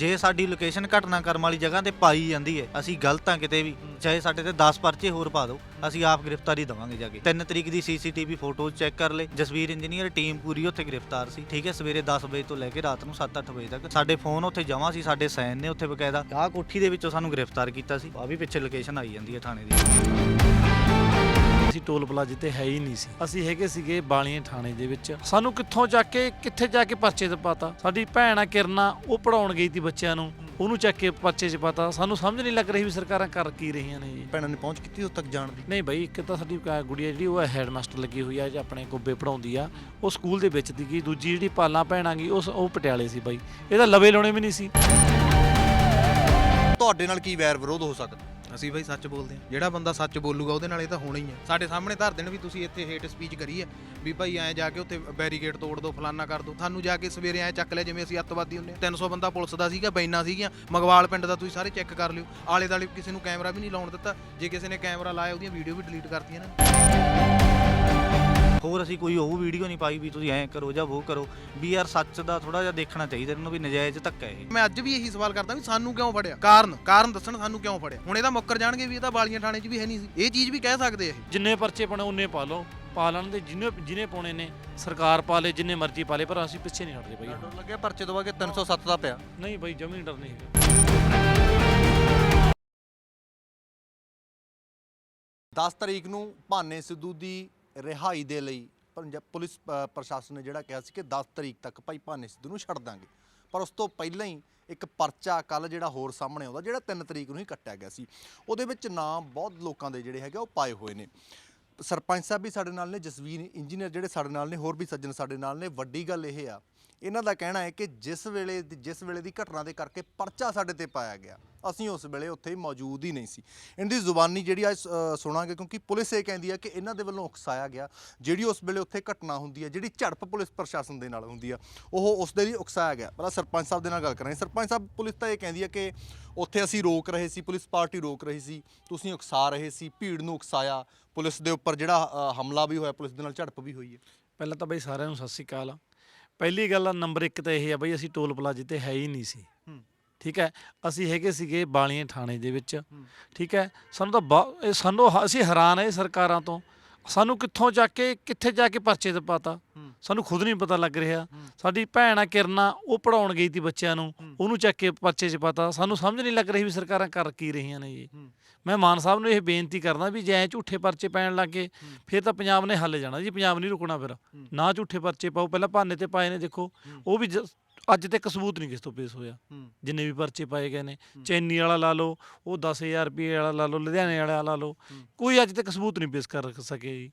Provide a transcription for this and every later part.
ਜੇ ਸਾਡੀ ਲੋਕੇਸ਼ਨ ਘਟਨਾ ਕਰਮ ਵਾਲੀ ਜਗ੍ਹਾ ਤੇ ਪਾਈ ਜਾਂਦੀ ਹੈ ਅਸੀਂ ਗਲਤ ਆ ਕਿਤੇ ਵੀ ਚਾਹੇ ਸਾਡੇ ਤੇ 10 ਪਰਚੇ ਹੋਰ ਪਾ ਦਿਓ ਅਸੀਂ ਆਪ ਗ੍ਰਿਫਤਾਰੀ ਦਵਾਂਗੇ ਜਾ ਕੇ। 3 ਤਰੀਕ ਦੀ ਸੀਸੀਟੀਵੀ ਫੋਟੋ ਚੈੱਕ ਕਰ ਲੈ ਜਸਵੀਰ ਇੰਜੀਨੀਅਰ ਟੀਮ ਪੂਰੀ ਉੱਥੇ ਗ੍ਰਿਫਤਾਰ ਸੀ ਠੀਕ ਹੈ ਸਵੇਰੇ 10 ਵਜੇ ਤੋਂ ਲੈ ਕੇ ਰਾਤ ਨੂੰ 7-8 ਵਜੇ ਤੱਕ। ਸਾਡੇ ਫੋਨ ਉੱਥੇ ਜਮ੍ਹਾਂ ਸੀ ਸਾਡੇ ਸਾਈਨ ਨੇ ਉੱਥੇ ਬਕਾਇਦਾ। ਆਹ ਕੋਠੀ ਦੇ ਵਿੱਚੋਂ ਸਾਨੂੰ ਗ੍ਰਿਫਤਾਰ ਕੀਤਾ ਸੀ। ਆ ਵੀ ਪਿੱਛੇ ਲੋਕੇਸ਼ਨ ਆਈ ਜਾਂਦੀ ਹੈ ਥਾਣੇ ਦੀ। ਅਸੀਂ ਟੋਲ ਪਲਾਜ਼ੇ ਤੇ ਹੈ ਹੀ ਨਹੀਂ ਸੀ। ਅਸੀਂ ਹੈਗੇ ਸੀਗੇ ਬਾਲੀਆਂ ਥਾਣੇ ਦੇ ਵਿੱਚ। ਸਾਨੂੰ ਕਿੱਥੋਂ ਜਾ ਕੇ ਕਿੱਥੇ ਜਾ ਕੇ ਪਰਚੇ ਤੇ ਪਾਤਾ? ਸਾਡੀ ਭੈਣ ਆ ਕਿਰਨਾ ਉਹ ਪੜਾਉਣ ਗਈ ਸੀ ਬੱਚਿਆਂ ਨੂੰ। ਉਹਨੂੰ ਚੱਕ ਕੇ ਪਰਚੇ 'ਚ ਪਾਤਾ। ਸਾਨੂੰ ਸਮਝ ਨਹੀਂ ਲੱਗ ਰਹੀ ਵੀ ਸਰਕਾਰਾਂ ਕਰ ਕੀ ਰਹੀਆਂ ਨੇ ਜੀ। ਭੈਣਾਂ ਨੇ ਪਹੁੰਚ ਕੀਤੀ ਉਸ ਤੱਕ ਜਾਣ ਦੀ? ਨਹੀਂ ਬਾਈ ਇੱਕ ਤਾਂ ਸਾਡੀ ਗੁੜੀਆ ਜਿਹੜੀ ਉਹ ਹੈਡ ਮਾਸਟਰ ਲੱਗੀ ਹੋਈ ਆ ਜਾਂ ਆਪਣੇ ਗੋਬੇ ਪੜਾਉਂਦੀ ਆ। ਉਹ ਸਕੂਲ ਦੇ ਵਿੱਚ ਸੀਗੀ। ਦੂਜੀ ਜਿਹੜੀ ਪਾਲਾਂ ਭੈਣਾਂ ਗਈ ਉਸ ਉਹ ਪਟਿਆਲੇ ਸੀ ਬਾਈ। ਇਹਦਾ ਲਵੇ ਲਾਉਣੇ ਵੀ ਨਹੀਂ ਸੀ। ਤੁਹਾਡੇ ਨਾਲ ਕੀ ਵੈਰ ਵਿਰੋਧ ਹੋ ਸਕਦਾ? ਅਸੀਂ ਬਾਈ ਸੱਚ ਬੋਲਦੇ ਹਾਂ। ਜਿਹੜਾ ਬੰਦਾ ਸੱਚ ਬੋਲੂਗਾ, ਉਹਦੇ ਨਾਲ ਇਹ ਤਾਂ ਹੋਣਾ ਹੀ ਹੈ। ਸਾਡੇ ਸਾਹਮਣੇ ਧਰ ਦੇਣ ਵੀ ਤੁਸੀਂ ਇੱਥੇ ਹੇਟ ਸਪੀਚ ਕਰੀ ਹੈ ਵੀ ਭਾਈ ਐਂ ਜਾ ਕੇ ਉੱਥੇ ਬੈਰੀਕੇਡ ਤੋੜ ਦਿਓ ਫਲਾਨਾ ਕਰ ਦਿਓ ਸਾਨੂੰ ਜਾ ਕੇ ਸਵੇਰੇ ਐਂ ਚੱਕ ਲਿਆ, ਜਿਵੇਂ ਅਸੀਂ ਅੱਤਵਾਦੀ ਹੁੰਦੇ ਹਾਂ। 300 ਬੰਦਾ ਪੁਲਿਸ ਦਾ ਸੀਗਾ, ਬੈਨਾ ਸੀਗੀਆਂ। ਮਗਵਾਲ ਪਿੰਡ ਦਾ ਤੁਸੀਂ ਸਾਰੇ ਚੈੱਕ ਕਰ ਲਿਓ। ਆਲੇ ਦਾਲੇ ਕਿਸੇ ਨੂੰ ਕੈਮਰਾ ਵੀ ਨਹੀਂ ਲਾਉਣ ਦਿੱਤਾ। ਜੇ ਕਿਸੇ ਨੇ ਕੈਮਰਾ ਲਾਇਆ, ਉਹਦੀਆਂ ਵੀਡੀਓ ਵੀ ਡਿਲੀਟ ਕਰਤੀਆਂ ਨੇ। ਹੋਰ ਅਸੀਂ ਕੋਈ ਉਹ ਵੀਡੀਓ ਨਹੀਂ ਪਾਈ ਵੀ ਤੁਸੀਂ ਐਂ ਕਰੋ ਜਾਂ ਉਹ ਕਰੋ ਵੀ ਯਾਰ ਸੱਚ ਦਾ ਥੋੜਾ ਜਿਹਾ ਦੇਖਣਾ ਚਾਹੀਦਾ ਇਹਨਾਂ ਨੂੰ ਵੀ ਨਜਾਇਜ਼ ਧੱਕਾ ਇਹ। ਮੈਂ ਅੱਜ ਵੀ ਇਹੀ ਸਵਾਲ ਕਰਦਾ ਵੀ ਸਾਨੂੰ ਕਿਉਂ ਫੜਿਆ? ਕਾਰਨ ਕਾਰਨ ਦੱਸਣ ਸਾਨੂੰ ਕਿਉਂ ਫੜਿਆ? ਹੁਣ ਇਹਦਾ ਮੁੱਕਰ ਜਾਣਗੇ ਵੀ ਇਹ ਤਾਂ ਬਾਲੀਆਂ ਥਾਣੇ 'ਚ ਵੀ ਹੈ ਨਹੀਂ ਸੀ। ਇਹ ਚੀਜ਼ ਵੀ ਕਹਿ ਸਕਦੇ ਆ ਇਹ। ਜਿੰਨੇ ਪਰਚੇ ਪਾਉਣੇ ਉਹਨੇ ਪਾ ਲਓ। ਪਾ ਲੈਣ ਦੇ ਜਿੰਨੇ ਜਿਹਨੇ ਪਾਉਣੇ ਨੇ ਸਰਕਾਰ ਪਾ ਲੇ ਜਿੰਨੇ ਮਰਜ਼ੀ ਪਾ ਲੇ ਪਰ ਅਸੀਂ ਪਿੱਛੇ ਨਹੀਂ ਹਟਦੇ ਬਾਈ। ਡਰ ਲੱਗਿਆ ਪਰਚੇ ਤੋਂ ਬਾਅਦ ਕਿ 307 ਦਾ ਪਿਆ। ਨਹੀਂ ਬਾਈ ਜਮੀ ਡਰ ਨਹੀਂ ਹੈਗਾ। 10 ਤਰੀਕ ਨੂੰ ਭਾਨੇ ਸਿੱਧੂ ਦੀ ਰਿਹਾਈ ਦੇ ਲਈ ਪੰਜਾਬ ਪੁਲਿਸ ਅ, ਪ੍ਰਸ਼ਾਸਨ ਨੇ ਜਿਹੜਾ ਕਿਹਾ ਸੀ ਕਿ 10 ਤਰੀਕ ਤੱਕ ਭਾਈ ਭਾਨੇ ਸਿੱਧੂ ਨੂੰ ਛੱਡ ਦਾਂਗੇ। ਪਰ ਉਸ ਤੋਂ ਪਹਿਲਾਂ ਹੀ ਇੱਕ ਪਰਚਾ ਕੱਲ ਜਿਹੜਾ ਹੋਰ ਸਾਹਮਣੇ ਆਉਂਦਾ ਜਿਹੜਾ 3 ਤਰੀਕ ਨੂੰ ਹੀ ਕੱਟਿਆ ਗਿਆ ਸੀ। ਉਹਦੇ ਵਿੱਚ ਨਾਮ ਬਹੁਤ ਲੋਕਾਂ ਦੇ ਜਿਹੜੇ ਹੈਗੇ ਉਹ ਪਾਏ ਹੋਏ ਨੇ। ਸਰਪੰਚ ਸਾਹਿਬ ਵੀ ਸਾਡੇ ਨਾਲ ਨੇ ਜਸਵੀਰ ਇੰਜੀਨੀਅਰ ਜਿਹੜੇ ਸਾਡੇ ਨਾਲ ਨੇ ਹੋਰ ਵੀ ਸੱਜਣ ਸਾਡੇ ਨਾਲ ਨੇ। ਵੱਡੀ ਗੱਲ ਇਹ ਆ ਇਹਨਾਂ ਦਾ ਕਹਿਣਾ ਹੈ ਕਿ ਜਿਸ ਵੇਲੇ ਦੀ- ਜਿਸ ਵੇਲੇ ਦੀ ਘਟਨਾ ਦੇ ਕਰਕੇ ਪਰਚਾ ਸਾਡੇ ਤੇ ਪਾਇਆ ਗਿਆ ਅਸੀਂ ਉਸ ਵੇਲੇ ਉੱਥੇ ਮੌਜੂਦ ਹੀ ਨਹੀਂ ਸੀ। ਇਹਨਾਂ ਦੀ ਜ਼ੁਬਾਨੀ ਜਿਹੜੀ ਅੱਜ ਅ, ਸੁਣਾਂਗੇ ਕਿਉਂਕਿ ਪੁਲਿਸ ਇਹ ਕਹਿੰਦੀ ਹੈ ਕਿ ਇਹਨਾਂ ਦੇ ਵੱਲੋਂ ਉਕਸਾਇਆ ਗਿਆ ਜਿਹੜੀ ਉਸ ਵੇਲੇ ਉੱਥੇ ਘਟਨਾ ਹੁੰਦੀ ਹੈ ਜਿਹੜੀ ਝੜਪ ਪੁਲਿਸ ਪ੍ਰਸ਼ਾਸਨ ਦੇ ਨਾਲ ਹੁੰਦੀ ਆ ਉਹ ਉਸ ਦੇ ਲਈ ਉਕਸਾਇਆ ਗਿਆ। ਪਹਿਲਾਂ ਸਰਪੰਚ ਸਾਹਿਬ ਦੇ ਨਾਲ ਗੱਲ ਕਰਾਂਗੇ। ਸਰਪੰਚ ਸਾਹਿਬ ਪੁਲਿਸ ਤਾਂ ਇਹ ਕਹਿੰਦੀ ਹੈ ਕਿ ਉੱਥੇ ਅਸੀਂ ਰੋਕ ਰਹੇ ਸੀ ਪੁਲਿਸ ਪਾਰਟੀ ਰੋਕ ਰਹੀ ਸੀ ਤੁਸੀਂ ਉਕਸਾ ਰਹੇ ਸੀ ਭੀੜ ਨੂੰ ਉਕਸਾਇਆ ਪੁਲਿਸ ਦੇ ਉੱਪਰ ਜਿਹੜਾ ਅ, ਹਮਲਾ ਵੀ ਹੋਇਆ ਪੁਲਿਸ ਦੇ ਨਾਲ ਝੜਪ ਵੀ ਹੋਈ ਹੈ। ਪਹਿਲਾਂ ਤਾਂ ਬਈ ਸਾਰਿਆਂ ਨੂੰ ਸਤਿ ਸ਼੍ਰੀ ਅਕਾਲ ਪਹਿਲੀ ਗੱਲ ਨੰਬਰ 1 ਤਾਂ ਇਹ ਆ ਬਈ ਅਸੀਂ ਟੋਲ ਪਲਾਜ਼ੇ ਤੇ ਹੈ ਹੀ ਨਹੀਂ ਸੀ। ਠੀਕ ਹੈ? ਅਸੀਂ ਹੈਗੇ ਸੀਗੇ ਬਾਲੀਆਂ ਥਾਣੇ ਦੇ ਵਿੱਚ। ਠੀਕ ਹੈ? ਸਾਨੂੰ ਤਾਂ ਬਾ- ਇਹ ਸਾਨੂੰ ਹ- ਅਸੀਂ ਹੈਰਾਨ ਹੈ ਸਰਕਾਰਾਂ ਤੋਂ। ਸਾਨੂੰ ਕਿੱਥੋਂ ਜਾ ਕੇ ਕਿੱਥੇ ਜਾ ਕੇ ਪਰਚੇ ਤੇ ਪਾਤਾ? ਹੂੰ। ਸਾਨੂੰ ਖੁਦ ਨਹੀਂ ਪਤਾ ਲੱਗ ਰਿਹਾ। ਹੂੰ। ਸਾਡੀ ਭੈਣ ਆ ਕਿਰਨਾ ਉਹ ਪੜਾਉਣ ਗਈ ਸੀ ਬੱਚਿਆਂ ਨੂੰ। ਹੂੰ। ਉਹਨੂੰ ਚੱਕ ਕੇ ਪਰਚੇ 'ਚ ਪਾਤਾ। ਸਾਨੂੰ ਸਮਝ ਨਹੀਂ ਲੱਗ ਰਹੀ ਵੀ ਸਰਕਾਰਾਂ ਕਰ ਕੀ ਰਹੀਆਂ ਨੇ ਜੀ ਹੂੰ। ਮੈਂ ਮਾਨ ਸਾਹਿਬ ਨੂੰ ਇਹ ਬੇਨਤੀ ਕਰਦਾ ਵੀ ਜੇ ਐਂ ਝੂਠੇ ਪਰਚੇ ਪੈਣ ਲੱਗੇ ਫਿਰ ਤਾਂ ਪੰਜਾਬ ਨੇ ਹੱਲ ਜਾਣਾ। ਜੀ ਪੰਜਾਬ ਨਹੀਂ ਰੁਕਣਾ ਫਿਰ। ਨਾ ਝੂਠੇ ਪਰਚੇ ਪਾਓ। ਪਹਿਲਾਂ ਭਾਨੇ ਤੇ ਪਾਏ ਨੇ ਦੇਖੋ। ਹੂੰ। ਉਹ ਵੀ ਜ- ਅੱਜ ਤੱਕ ਸਬੂਤ ਨਹੀਂ ਕਿਸ ਤੋਂ ਪੇਸ਼ ਹੋਇਆ ਹੂੰ। ਜਿੰਨੇ ਵੀ ਪਰਚੇ ਪਾਏ ਗਏ ਨੇ। ਚੈਨੀ ਵਾਲਾ ਲਾ ਲਓ ਉਹ 10000 ਰੁਪਏ ਵਾਲਾ ਲਾ ਲਓ ਲੁਧਿਆਣੇ ਵਾਲਾ ਲਾ ਲਓ। ਕੋਈ ਅੱਜ ਤੱਕ ਸਬੂਤ ਨਹੀਂ ਪੇਸ਼ ਕਰ ਸਕੇ ਜੀ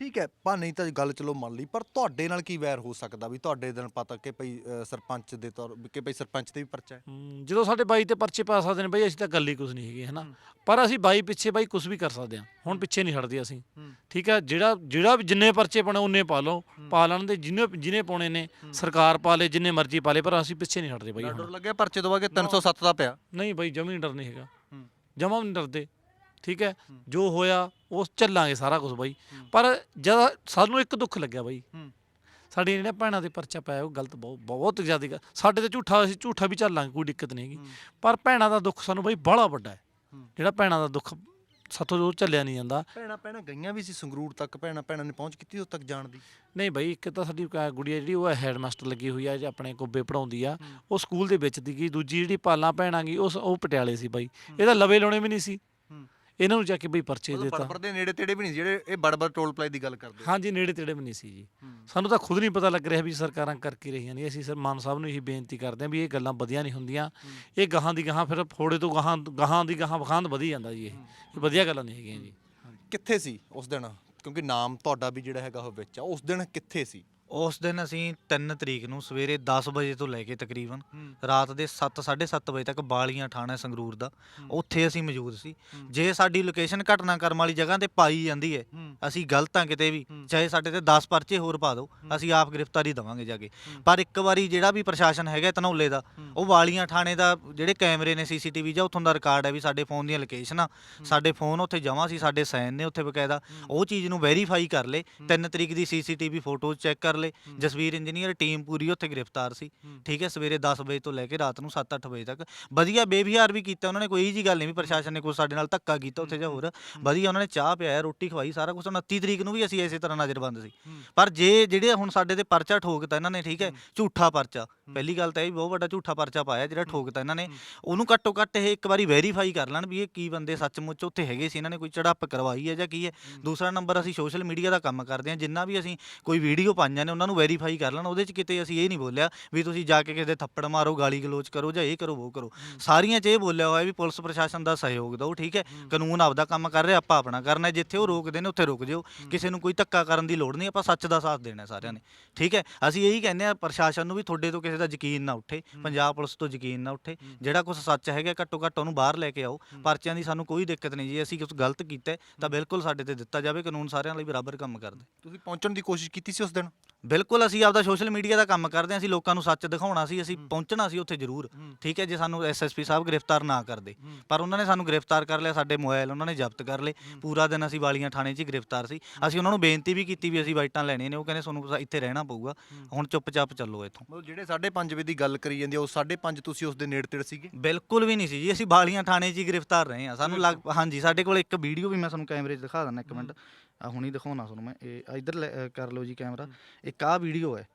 ਠੀਕ ਹੈ ਪਰ ਨਹੀਂ ਤਾਂ ਗੱਲ ਚਲੋ ਮੰਨ ਲਈ ਪਰ ਤੁਹਾਡੇ ਨਾਲ ਕੀ ਵੈਰ ਹੋ ਸਕਦਾ ਵੀ ਤੁਹਾਡੇ ਦਿਨ ਪਤਾ ਕਿ ਭਈ ਅ, ਸਰਪੰਚ ਦੇ ਤੌਰ ਕਿ ਭਈ ਸਰਪੰਚ ਤੇ ਵੀ ਪਰਚਾ ਹੈ ਹਮ, ਜਦੋਂ ਸਾਡੇ ਬਾਈ ਤੇ ਪਰਚੇ ਪਾ ਸਕਦੇ ਨੇ ਬਈ ਅਸੀਂ ਤਾਂ ਗੱਲ ਹੀ ਕੁਝ ਨਹੀਂ ਹੈਗੀ ਹਨਾ। ਪਰ ਅਸੀਂ ਬਾਈ ਪਿੱਛੇ ਬਾਈ ਕੁਝ ਵੀ ਕਰ ਸਕਦੇ ਹਾਂ ਹੁਣ ਪਿੱਛੇ ਨਹੀਂ ਹਟਦੇ ਅਸੀਂ ਹੂੰ। ਠੀਕ ਹੈ ਜਿਹੜਾ ਜਿਹੜਾ ਵੀ ਜਿੰਨੇ ਪਰਚੇ ਪਾਣੇ ਉਹਨੇ ਪਾ ਲਓ। ਪਾ ਲੈਣ ਦੇ ਜਿੰਨੇ ਜਿਹਨੇ ਪਾਉਣੇ ਨੇ। ਸਰਕਾਰ ਪਾ ਲੇ ਜਿੰਨੇ ਮਰਜ਼ੀ ਪਾ ਲੇ ਪਰ ਅਸੀਂ ਪਿੱਛੇ ਨਹੀਂ ਹਟਦੇ ਬਾਈ ਡਰ ਹੁਣ ਲੱਗਿਆ ਪਰਚੇ ਤੋਂ ਬਾਅਦ ਕਿ 307 ਦਾ ਪਿਆ ਨਹੀਂ ਬਾਈ ਜਮੀ ਡਰ ਨਹੀਂ ਹੈਗਾ ਹੂੰ। ਜਮਾ ਨਹੀਂ ਡਰਦੇ ਠੀਕ ਹੈ। ਜੋ ਹੋਇਆ ਉਹ ਚੱਲਾਂਗੇ ਸਾਰਾ ਕੁਝ ਬਾਈ। ਪਰ ਜਦ ਸਾਨੂੰ ਇੱਕ ਦੁੱਖ ਲੱਗਿਆ ਬਾਈ ਹੂੰ। ਸਾਡੀ ਜਿਹੜੀਆਂ ਭੈਣਾਂ ਦੇ ਪਰਚਾ ਪਾਇਆ ਉਹ ਗਲਤ ਬਹੁਤ ਬਹੁਤ ਜ਼ਿਆਦਾ ਗ- ਸਾਡੇ ਤੇ ਝੂਠਾ ਅਸੀਂ ਝੂਠਾ ਵੀ ਚੱਲਾਂਗੇ ਕੋਈ ਦਿੱਕਤ ਨਹੀਂ ਹੈਗੀ। ਪਰ ਭੈਣਾਂ ਦਾ ਦੁੱਖ ਸਾਨੂੰ ਬਾਈ ਬੜਾ ਵੱਡਾ ਹੈ ਹੂੰ। ਜਿਹੜਾ ਭੈਣਾਂ ਦਾ ਦੁੱਖ ਸਾਥੋਂ ਉਹ ਚੱਲਿਆ ਨਹੀਂ ਜਾਂਦਾ ਭੈਣਾ ਭੈਣਾ ਗਈਆਂ ਵੀ ਸੀ ਸੰਗਰੂਰ ਤੱਕ ਭੈਣਾ ਭੈਣਾ ਨੇ ਪਹੁੰਚ ਕੀਤੀ ਉਸ ਤੱਕ ਜਾਣ ਦੀ ਨਹੀਂ ਬਾਈ ਇੱਕ ਤਾਂ ਸਾਡੀ ਕ- ਗੁੜੀਆ ਜਿਹੜੀ ਉਹ ਹੈਡ ਮਾਸਟਰ ਲੱਗੀ ਹੋਈ ਆ ਜਾਂ ਆਪਣੇ ਗੋਬੇ ਪੜਾਉਂਦੀ ਆ ਹੂੰ। ਉਹ ਸਕੂਲ ਦੇ ਵਿੱਚ ਸੀਗੀ ਦੂਜੀ ਜਿਹੜੀ ਪਾਲਾਂ ਭੈਣਾਂ ਗਈ ਉਹ ਪਟਿਆਲੇ ਸੀ ਬਾਈ। ਇਹਦਾ ਲਵੇ ਲਾਉਣੇ ਵੀ ਨਹੀਂ ਸੀ ਹੂੰ। ਇਹਨਾਂ ਨੂੰ ਜਾ ਕੇ ਬਈ ਪਰਚੇ ਉਹ ਦਿੱਤਾ। ਬੜਬੜ ਦੇ ਨੇੜੇ ਤੇੜੇ ਵੀ ਨਹੀਂ ਸੀ, ਜਿਹੜੇ ਇਹ ਬੜਬੜ ਟੋਲ ਪਲਾਈ ਦੀ ਗੱਲ ਕਰਦੇ ਹਾਂਜੀ ਨੇੜੇ ਤੇੜੇ ਵੀ ਨਹੀਂ ਸੀ ਜੀ। ਹੂੰ। ਸਾਨੂੰ ਤਾਂ ਖੁਦ ਨਹੀਂ ਪਤਾ ਲੱਗ ਰਿਹਾ ਵੀ ਸਰਕਾਰਾਂ ਕਰ ਕੀ ਰਹੀਆਂ ਨੇ। ਅਸੀਂ ਸਰ ਮਾਨ ਸਾਹਿਬ ਨੂੰ ਇਹੀ ਬੇਨਤੀ ਕਰਦੇ ਹਾਂ ਵੀ ਇਹ ਗੱਲਾਂ ਵਧੀਆ ਨਹੀਂ ਹੁੰਦੀਆਂ। ਇਹ ਗਾਹਾਂ ਦੀ ਗਾਹਾਂ ਫਿਰ ਫੋੜੇ ਤੋਂ ਗਾਹਾਂ ਗਾਹਾਂ ਦੀ ਗਾਹਾਂ ਵਖਾਂਦ ਵਧੀ ਜਾਂਦਾ ਜੀ ਇਹ। ਇਹ ਵਧੀਆ ਗੱਲਾਂ ਨਹੀਂ ਹੈਗੀਆਂ ਜੀ। ਕਿੱਥੇ ਸੀ ਉਸ ਦਿਨ? ਕਿਉਂਕਿ ਨਾਮ ਤੁਹਾਡਾ ਵੀ ਜਿਹੜਾ ਹੈਗਾ ਉਹ ਵਿੱਚ ਆ। ਉਸ ਦਿਨ ਕਿੱਥੇ ਸੀ? ਉਸ ਦਿਨ ਅਸੀਂ 3 ਤਰੀਕ ਨੂੰ ਸਵੇਰੇ 10 ਵਜੇ ਤੋਂ ਲੈ ਕੇ ਤਕਰੀਬਨ ਹੂੰ। ਰਾਤ ਦੇ 7 7:30 ਵਜੇ ਤੱਕ ਬਾਲੀਆਂ ਥਾਣਾ ਸੰਗਰੂਰ ਦਾ ਹੂੰ। ਉੱਥੇ ਅਸੀਂ ਮੌਜੂਦ ਸੀ ਹੂੰ। ਜੇ ਸਾਡੀ ਲੋਕੇਸ਼ਨ ਘਟਨਾ ਕਰਮ ਵਾਲੀ ਜਗ੍ਹਾ ਤੇ ਪਾਈ ਜਾਂਦੀ ਹੈ ਹੂੰ। ਅਸੀਂ ਗਲਤ ਆ ਕਿਤੇ ਵੀ ਹੂੰ। ਚਾਹੇ ਸਾਡੇ ਤੇ 10 ਪਰਚੇ ਹੋਰ ਪਾ ਦਿਓ ਹੂੰ। ਅਸੀਂ ਆਪ ਗ੍ਰਿਫਤਾਰੀ ਦਵਾਂਗੇ ਜਾ ਕੇ ਹੂੰ। ਪਰ ਇੱਕ ਵਾਰੀ ਜਿਹੜਾ ਵੀ ਪ੍ਰਸ਼ਾਸਨ ਹੈਗਾ ਧਨੌਲੇ ਦਾ ਹੂੰ। ਉਹ ਵਾਲੀਆਂ ਥਾਣੇ ਦਾ ਜਿਹੜੇ ਕੈਮਰੇ ਨੇ ਸੀਸੀਟੀਵੀ ਜਾਂ ਉੱਥੋਂ ਦਾ ਰਿਕਾਰਡ ਹੈ ਵੀ ਸਾਡੇ ਫੋਨ ਦੀਆਂ ਲੋਕੇਸ਼ਨਾਂ ਸਾਡੇ ਫੋਨ ਉੱਥੇ ਜਮ੍ਹਾਂ ਸੀ ਸਾਡੇ ਸਾਈਨ ਨੇ ਉੱਥੇ ਬਕਾਇਦਾ ਹੂੰ। ਉਹ ਚੀਜ਼ ਨੂੰ ਵੈਰੀਫਾਈ ਕਰ ਲੇ ਹੂੰ। 3 ਤਰੀਕ ਦੀ ਸੀਸੀਟੀਵੀ ਫੋਟੋ ਚੈੱਕ ਕਰ ਲਏ ਜਸਵੀਰ ਇੰਜੀਨੀਅਰ ਟੀਮ ਪੂਰੀ ਉੱਥੇ ਗ੍ਰਿਫਤਾਰ ਸੀ। ਠੀਕ ਹੈ ਸਵੇਰੇ 10 ਵਜੇ ਤੋਂ ਲੈ ਕੇ ਰਾਤ ਨੂੰ 7-8 ਵਜੇ ਤੱਕ। ਵਧੀਆ ਬੇਵਿਹਾਰ ਵੀ ਕੀਤਾ ਉਹਨਾਂ ਨੇ ਕੋਈ ਜੀ ਗੱਲ ਨਹੀਂ ਵੀ ਪ੍ਰਸ਼ਾਸਨ ਨੇ ਕੋਈ ਸਾਡੇ ਨਾਲ ਧੱਕਾ ਕੀਤਾ ਉੱਥੇ ਜਾਂ ਹੋਰ। ਵਧੀਆ ਉਹਨਾਂ ਨੇ ਚਾਹ ਪਿਆਇਆ ਰੋਟੀ ਖਵਾਈ ਸਾਰਾ ਕੁਝ 29 ਤਰੀਕ ਨੂੰ ਵੀ ਅਸੀਂ ਇਸੇ ਤਰ੍ਹਾਂ ਨਜ਼ਰਬੰਦ ਸੀ। ਪਰ ਜੇ ਜਿਹੜੇ ਹੁਣ ਸਾਡੇ ਤੇ ਪਰਚਾ ਠੋਕਤਾ ਇਹਨਾਂ ਨੇ ਠੀਕ ਹੈ ਝੂਠਾ ਪਰਚਾ। ਪਹਿਲੀ ਗੱਲ ਤਾਂ ਇਹ ਬਹੁਤ ਵੱਡਾ ਝੂਠਾ ਪਰਚਾ ਪਾਇਆ ਜਿਹੜਾ ਠੋਕਤਾ ਇਹਨਾਂ ਨੇ। ਉਹਨੂੰ ਘੱਟੋ ਘੱਟ ਇਹ ਇੱਕ ਵਾਰੀ ਵੈਰੀਫਾਈ ਕਰ ਲੈਣ ਵੀ ਇਹ ਕੀ ਬੰਦੇ ਸੱਚਮੁੱਚ ਉੱਥੇ ਹੈਗੇ ਸੀ। ਇਹਨਾਂ ਨੇ ਕੋਈ ਚੜਾਪ ਕਰਵਾਈ ਹੈ ਜਾਂ ਕੀ ਹੈ। ਦੂਸਰਾ ਨੰਬਰ ਅਸੀਂ ਸੋਸ਼ਲ ਮੀਡੀਆ ਦਾ ਕੰਮ ਕਰਦੇ ਹਾਂ। ਜਿੰਨਾ ਵੀ ਅਸੀਂ ਕੋਈ ਵੀਡੀਓ ਪਾਈਆਂ ਨੇ ਉਹਨਾਂ ਨੂੰ ਵੈਰੀਫਾਈ ਕਰ ਲੈਣ ਉਹਦੇ 'ਚ ਕਿਤੇ ਅਸੀਂ ਇਹ ਨਹੀਂ ਬੋਲਿਆ ਵੀ ਤੁਸੀਂ ਜਾ ਕੇ ਕਿਸੇ ਦੇ ਥੱਪੜ ਮਾਰੋ ਗਾਲੀ ਗਲੋਚ ਕਰੋ ਜਾਂ ਇਹ ਕਰੋ ਉਹ ਕਰੋ। ਸਾਰੀਆਂ 'ਚ ਇਹ ਬੋਲਿਆ ਹੋਇਆ ਵੀ ਪੁਲਿਸ ਪ੍ਰਸ਼ਾਸਨ ਦਾ ਸਹਿਯੋਗ ਦਿਓ ਠੀਕ ਹੈ? ਕਾਨੂੰਨ ਆਪਦਾ ਕੰਮ ਕਰ ਰਿਹਾ ਆਪਾਂ ਆਪਣਾ ਕਰਨਾ ਹੈ। ਜਿੱਥੇ ਉਹ ਰੋਕਦੇ ਨੇ ਉੱਥੇ ਰੁਕ ਜਿਓ। ਕਿਸੇ ਨੂੰ ਕੋਈ ਧੱਕਾ ਕਰਨ ਦੀ ਲੋੜ ਨਹੀਂ ਆਪਾਂ ਸੱਚ ਦਾ ਸਾਥ ਦੇਣਾ ਸਾਰਿਆਂ ਨੇ ਠੀਕ ਹੈ? ਅਸੀਂ ਇਹੀ ਕਹਿੰਦੇ ਆ ਪ੍ਰਸ਼ਾਸਨ ਨੂੰ ਵੀ ਤੁਹਾਡੇ ਤੋਂ ਕਿਸੇ ਦਾ ਯਕੀਨ ਨਾ ਉੱਠੇ ਪੰਜਾਬ ਪੁਲਿਸ ਤੋਂ ਯਕੀਨ ਨਾ ਉੱਠੇ। ਜਿਹੜਾ ਕੁਝ ਸੱਚ ਹੈਗਾ ਘੱਟੋ ਘੱਟ ਉਹਨੂੰ ਬਾਹਰ ਲੈ ਕੇ ਆਓ। ਪਰਚਿਆਂ ਦੀ ਸਾਨੂੰ ਕੋਈ ਦਿੱਕਤ ਨਹੀਂ ਜੀ ਅਸੀਂ ਕੁਝ ਗਲਤ ਕੀਤਾ ਤਾਂ ਬਿਲਕੁਲ ਸਾਡੇ ਤੇ ਦਿੱਤਾ ਜਾਵੇ ਕਾਨੂੰਨ ਸਾਰਿਆਂ ਲਈ ਬਰਾਬਰ ਕੰਮ ਕਰਦਾ। ਤੁਸੀਂ ਪਹੁੰਚਣ ਦੀ ਕੋਸ਼ਿਸ਼ ਕੀਤੀ ਸੀ ਉਸ ਦਿਨ? ਬਿਲਕੁਲ ਅਸੀਂ ਆਪਦਾ ਸੋਸ਼ਲ ਮੀਡੀਆ ਦਾ ਕੰਮ ਕਰਦੇ ਹਾਂ ਅਸੀਂ ਲੋਕਾਂ ਨੂੰ ਸੱਚ ਦਿਖਾਉਣਾ ਸੀ ਅਸੀਂ ਪਹੁੰਚਣਾ ਸੀ ਉੱਥੇ ਜ਼ਰੂਰ। ਠੀਕ ਹੈ ਜੇ ਸਾਨੂੰ ਐਸਐਸਪੀ ਸਾਹਿਬ ਗ੍ਰਿਫਤਾਰ ਨਾ ਕਰਦੇ। ਪਰ ਉਹਨਾਂ ਨੇ ਸਾਨੂੰ ਗ੍ਰਿਫਤਾਰ ਕਰ ਲਿਆ ਸਾਡੇ ਮੋਬਾਈਲ ਉਹਨਾਂ ਨੇ ਜ਼ਬਤ ਕਰ ਲਏ। ਪੂਰਾ ਦਿਨ ਅਸੀਂ ਵਾਲੀਆਂ ਥਾਣੇ 'ਚ ਹੀ ਗ੍ਰਿਫਤਾਰ ਸੀ। ਅਸੀਂ ਉਹਨਾਂ ਨੂੰ ਬੇਨਤੀ ਵੀ ਕੀਤੀ ਵੀ ਅਸੀਂ ਵਾਈਟਾਂ ਲੈਣੀਆਂ ਨੇ ਉਹ ਕਹਿੰਦੇ ਤੁਹਾਨੂੰ ਇੱਥੇ ਰਹਿਣਾ ਪਊਗਾ। ਹੁਣ ਚੁੱਪਚਾਪ ਚੱਲੋ ਇੱਥੋਂ। ਮਤਲਬ ਜਿਹੜੇ 5:30 ਵਜੇ ਦੀ ਗੱਲ ਕਰੀ ਜਾਂਦੀ ਉਹ 5:30 ਤੁਸੀਂ ਉਸ ਦੇ ਨੇੜੇ ਤੇੜੇ ਸੀਗੇ? ਬਿਲਕੁਲ ਵੀ ਨਹੀਂ ਸੀ ਜੀ ਅਸੀਂ ਬਾਲੀਆਂ ਥਾਣੇ 'ਚ ਹੀ ਗ੍ਰਿਫਤਾਰ ਰਹੇ ਹਾਂ। ਸਾਨੂੰ ਲੱਗ ਹਾਂਜੀ ਸਾਡੇ ਕੋਲ ਇੱਕ ਵੀਡੀਓ ਵੀ ਮੈਂ ਤੁਹਾਨੂੰ ਕੈਮਰੇ 'ਚ ਦਿਖਾ ਦਿੰਦਾ ਇੱਕ ਮਿੰਟ। ਆ ਹੁਣੀ ਦਿਖਾਉਣਾ ਤੁਹਾਨੂੰ ਮੈਂ। ਇਹ ਆਹ ਇੱਧਰ ਲੈ- ਅ, ਕਰ ਲਓ ਜੀ ਕੈਮਰਾ। ਇੱਕ ਆਹ ਵੀਡੀਓ ਹੈ।